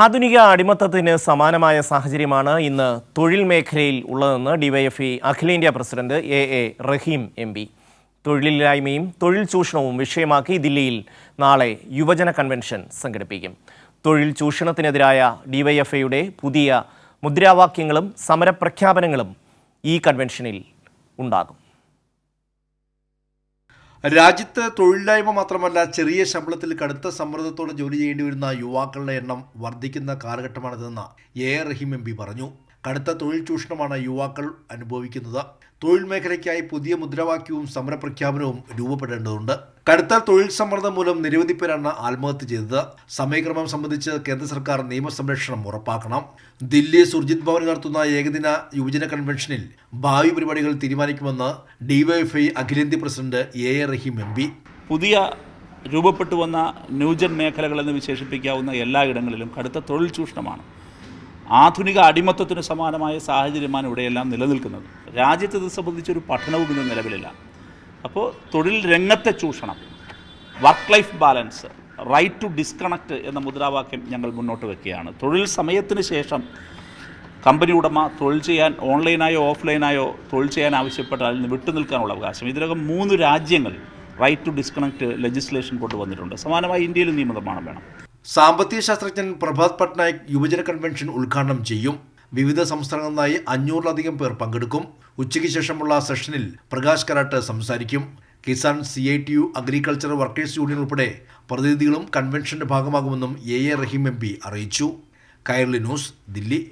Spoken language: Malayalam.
ആധുനിക അടിമത്തത്തിന് സമാനമായ സാഹചര്യമാണ് ഇന്ന് തൊഴിൽ മേഖലയിൽ ഉള്ളതെന്ന് ഡിവൈഎഫ്ഇ അഖിലേന്ത്യാ president A A Raheem M P. തൊഴിലില്ലായ്മയും തൊഴിൽ ചൂഷണവും വിഷയമാക്കി ദില്ലിയിൽ നാളെ യുവജന കൺവെൻഷൻ സംഘടിപ്പിക്കും. തൊഴിൽ ചൂഷണത്തിനെതിരായ ഡിവൈഎഫ്ഐയുടെ പുതിയ മുദ്രാവാക്യങ്ങളും സമരപ്രഖ്യാപനങ്ങളും ഈ കൺവെൻഷനിൽ ഉണ്ടാകും. രാജ്യത്ത് തൊഴിലില്ലായ്മ മാത്രമല്ല ചെറിയ ശമ്പളത്തിൽ കടുത്ത സമ്മർദ്ദത്തോടെ ജോലി ചെയ്യേണ്ടി വരുന്ന യുവാക്കളുടെ എണ്ണം വർദ്ധിക്കുന്ന കാലഘട്ടമാണിതെന്ന് എ റഹീം എം പി പറഞ്ഞു. കടുത്ത തൊഴിൽ ചൂഷണമാണ് യുവാക്കൾ അനുഭവിക്കുന്നത്. തൊഴിൽ മേഖലയ്ക്കായി പുതിയ മുദ്രാവാക്യവും സമരപ്രഖ്യാപനവും രൂപപ്പെടേണ്ടതുണ്ട്. കടുത്ത തൊഴിൽ സമ്മർദ്ദം മൂലം നിരവധി പേരാണ് ആത്മഹത്യ ചെയ്തത്. സമയക്രമം സംബന്ധിച്ച് കേന്ദ്ര സർക്കാർ നിയമസംരക്ഷണം ഉറപ്പാക്കണം. ദില്ലി സുർജിത് ഭവൻ നടത്തുന്ന ഏകദിന യുവജന കൺവെൻഷനിൽ ഭാവി പരിപാടികൾ തീരുമാനിക്കുമെന്ന് ഡിവൈഎഫ്ഐ അഖിലേന്ത്യ president A A Raheem M P. പുതിയ രൂപപ്പെട്ടു വന്ന ന്യൂജൻ മേഖലകളെന്ന് വിശേഷിപ്പിക്കാവുന്ന എല്ലായിടങ്ങളിലും കടുത്ത തൊഴിൽ ചൂഷണമാണ്. ആധുനിക അടിമത്തത്തിന് സമാനമായ സാഹചര്യമാണ് ഇവിടെയെല്ലാം നിലനിൽക്കുന്നത്. രാജ്യത്ത് ഇത് സംബന്ധിച്ചൊരു പഠനവും ഇന്ന് നിലവിലില്ല. അപ്പോൾ തൊഴിൽ രംഗത്തെ ചൂഷണം work life balance right to disconnect എന്ന മുദ്രാവാക്യം ഞങ്ങൾ മുന്നോട്ട് വെക്കുകയാണ്. തൊഴിൽ സമയത്തിന് ശേഷം കമ്പനി ഉടമ തൊഴിൽ ചെയ്യാൻ ഓൺലൈനായോ ഓഫ്ലൈനായോ തൊഴിൽ ചെയ്യാൻ ആവശ്യപ്പെട്ടാൽ അതിൽ നിന്ന് വിട്ടുനിൽക്കാനുള്ള അവകാശം. ഇതിനകം മൂന്ന് രാജ്യങ്ങൾ റൈറ്റ് ടു ഡിസ്കണക്ട് ലെജിസ്ലേഷൻ കൊണ്ടുവന്നിട്ടുണ്ട്. സമാനമായി ഇന്ത്യയിൽ നിയമനിർമ്മാണം വേണം. സാമ്പത്തിക ശാസ്ത്രജ്ഞൻ പ്രഭാത് പട്നായിക് യുവജന കൺവെൻഷൻ ഉദ്ഘാടനം ചെയ്യും. വിവിധ സംസ്ഥാനങ്ങളിൽ നിന്നായി അഞ്ഞൂറിലധികം പേർ പങ്കെടുക്കും. ഉച്ചയ്ക്ക് ശേഷമുള്ള സെഷനിൽ പ്രകാശ് കരാട്ട് സംസാരിക്കും. Kisan C I T U agriculture workers union ഉൾപ്പെടെ പ്രതിനിധികളും കൺവെൻഷന്റെ ഭാഗമാകുമെന്നും A A Raheem M P അറിയിച്ചു. കൈർലി ന്യൂസ് ദില്ലി.